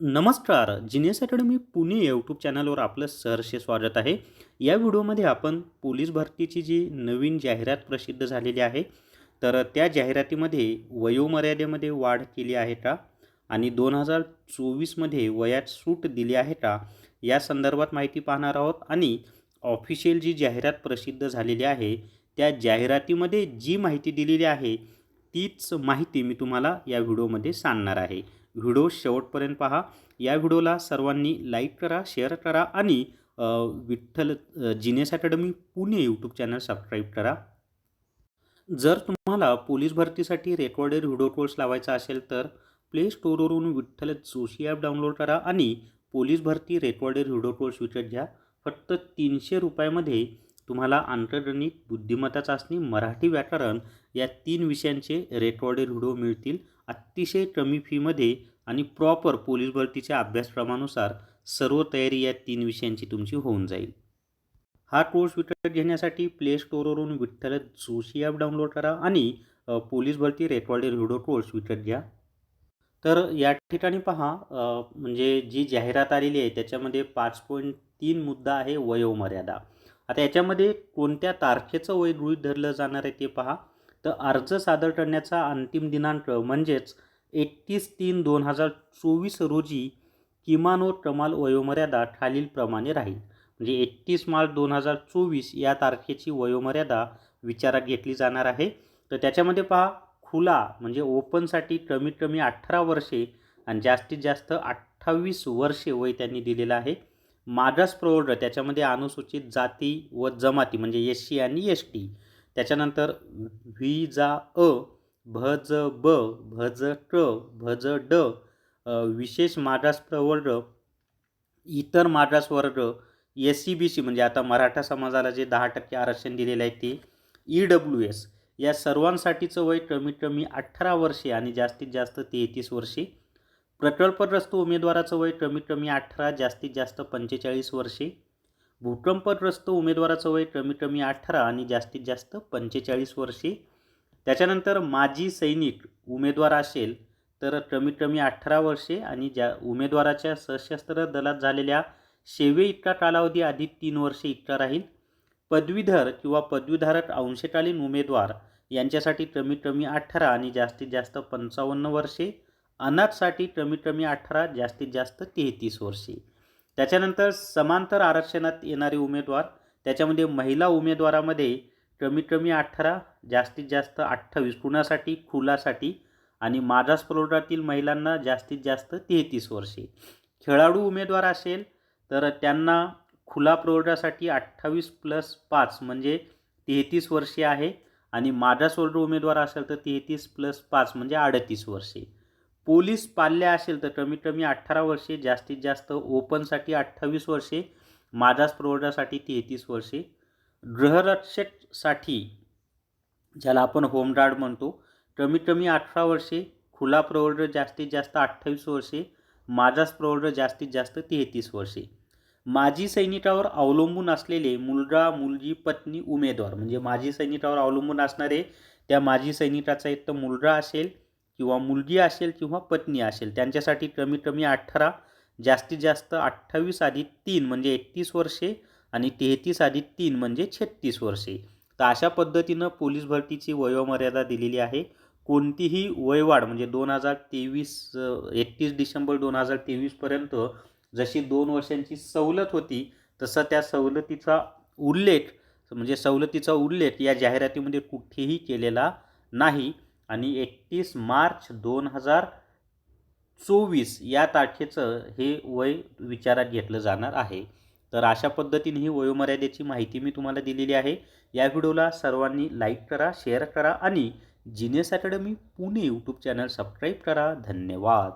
नमस्कार genius academy Pune YouTube चॅनलवर आपलं सहर्ष स्वागत आहे. या व्हिडिओमध्ये आपण पोलीस भरतीची जी नवीन जाहिरात प्रसिद्ध झालेली आहे तर त्या जाहिरातीमध्ये वयोमर्यादेमध्ये वाढ केली आहे का? आणि दोन हजार चोवीसमध्ये वयात सूट दिली आहे का? या संदर्भात माहिती पाहणार आहोत. आणि ऑफिशियल जी जाहिरात प्रसिद्ध झालेली आहे त्या जाहिरातीमध्ये जी माहिती दिलेली आहे तीच माहिती मी तुम्हाला या व्हिडिओमध्ये सांगणार आहे. व्हिडिओ शेवटपर्यंत पहा. या व्हिडिओला सर्वांनी लाईक करा शेअर करा आणि Vitthal Genius Academy Pune YouTube channel subscribe करा. जर तुम्हाला पोलीस भरतीसाठी रेकॉर्डेड व्हिडिओ कोर्स लावायचा असेल तर प्ले स्टोअरवरून विठ्ठल जोशी ॲप डाउनलोड करा आणि पोलीस भरती रेकॉर्डेड व्हिडिओ कोर्स विकत घ्या. फक्त तीनशे रुपयामध्ये तुम्हाला आंतरगणित बुद्धिमत्ता चाचणी मराठी व्याकरण या तीन विषयांचे रेकॉर्डेड व्हिडिओ मिळतील. अतिशय कमी फीमध्ये आणि प्रॉपर पोलीस भरतीच्या अभ्यासक्रमानुसार सर्व तयारी या तीन विषयांची तुमची होऊन जाईल. हा कोर्स विकत घेण्यासाठी प्ले स्टोअरवरून विठ्ठल जोशी ॲप डाउनलोड करा आणि पोलीस भरती रेकॉर्डेड व्हिडिओ कोर्स विकत घ्या. तर या ठिकाणी पहा म्हणजे जी जाहिरात आलेली आहे त्याच्यामध्ये पाच पॉईंट तीन मुद्दा आहे वयोमर्यादा. आता याच्यामध्ये कोणत्या तारखेचं वय गृहीत धरलं जाणार आहे ते पहा. तर अर्ज सादर करण्याचा अंतिम दिनांक म्हणजेच एकतीस तीन दोन हजार चोवीस रोजी किमान व कमाल वयोमर्यादा खालीलप्रमाणे राहील. म्हणजे एकतीस मार्च दोन हजार चोवीस या तारखेची वयोमर्यादा विचारात घेतली जाणार आहे. तर त्याच्यामध्ये पहा खुला म्हणजे ओपनसाठी कमीत कमी अठरा वर्षे आणि जास्तीत जास्त अठ्ठावीस वर्षे वय त्यांनी दिलेलं आहे. मागास प्रवर्ग त्याच्यामध्ये अनुसूचित जाती व जमाती म्हणजे एस सी आणि एस टी. त्याच्यानंतर व्ही जा अ भज ब भज ट भज ड विशेष मागास प्रवर्ग इतर मागास वर्ग एस सी बी सी म्हणजे आता मराठा समाजाला जे दहा टक्के आरक्षण दिलेलं आहे ते ई डब्ल्यू एस. या सर्वांसाठीचं वय कमीत कमी अठरा वर्षे आणि जास्तीत जास्त तेहतीस वर्षे. प्रकल्पग्रस्त उमेदवाराचं वय कमीत कमी अठरा जास्तीत जास्त पंचेचाळीस वर्षे. भूकंपग्रस्त उमेदवाराचं वय कमी कमी अठरा आणि जास्तीत जास्त पंचेचाळीस वर्षे. त्याच्यानंतर माजी सैनिक उमेदवार असेल तर कमीत कमी अठरा वर्षे आणि ज्या उमेदवाराच्या सशस्त्र दलात झालेल्या सेवे इतका कालावधी आधी तीन वर्षे इतका राहील. पदवीधर किंवा पदवीधारक अंशकालीन उमेदवार यांच्यासाठी कमीत कमी अठरा आणि जास्तीत जास्त पंचावन्न वर्षे. अनाथसाठी कमीत कमी अठरा जास्तीत जास्त तेहतीस वर्षे. त्याच्यानंतर समांतर आरक्षणात येणारे उमेदवार त्याच्यामध्ये महिला उमेदवारामध्ये कमीत कमी अठरा जास्तीत जास्त अठ्ठावीस कुणासाठी? खुलासाठी. आणि मागास प्रवर्गातील महिलांना जास्तीत जास्त तेहतीस वर्षे. खेळाडू उमेदवार असेल तर त्यांना खुला प्रवर्गासाठी अठ्ठावीस प्लस पाच म्हणजे तेहतीस वर्षे आहे. आणि मागासवर्ग उमेदवार असेल तर तेहतीस प्लस पाच म्हणजे अडतीस वर्षे. पोलीस पाल्य असेल तर कमीत कमी अठरा वर्षे जास्तीत जास्त ओपनसाठी अठ्ठावीस वर्षे मागास प्रवर्गासाठी तेहतीस वर्षे. गृहरक्षकसाठी ज्याला आपण होमगार्ड म्हणतो कमीत कमी अठरा वर्षे खुला प्रवर्ग जास्तीत जास्त अठ्ठावीस वर्षे मागास प्रवर्ग जास्तीत जास्त तेहतीस वर्षे. माजी सैनिकावर अवलंबून असलेले मुलगा मुलगी पत्नी उमेदवार म्हणजे माजी सैनिकावर अवलंबून असणारे त्या माजी सैनिकाचा एक तर मुलगा असेल किंवा मुलगी असेल किंवा पत्नी असेल त्यांच्यासाठी कमीत कमी अठरा जास्तीत जास्त अठ्ठावीस अधिक तीन म्हणजे एकतीस वर्षे आणि तेहतीस अधिक तीन म्हणजे छत्तीस वर्षे. तर अशा पद्धतीनं पोलीस भरतीची वयोमर्यादा दिलेली आहे. कोणतीही वयवाढ म्हणजे दोन हजार तेवीस एकतीस डिसेंबर दोन हजार तेवीसपर्यंत जशी दोन वर्षांची सवलत होती तसं त्या सवलतीचा उल्लेख म्हणजे सवलतीचा उल्लेख या जाहिरातीमध्ये कुठेही केलेला नाही. आणि एकतीस मार्च दोन हजार चोवीस या तारखेचं हे वय विचारात घेतलं जाणार आहे. तर अशा पद्धतीने ही वयोमर्यादेची माहिती मी तुम्हाला दिलेली आहे. या व्हिडिओला सर्वांनी लाईक करा शेअर करा आणि Genius Academy Pune YouTube channel subscribe करा. धन्यवाद.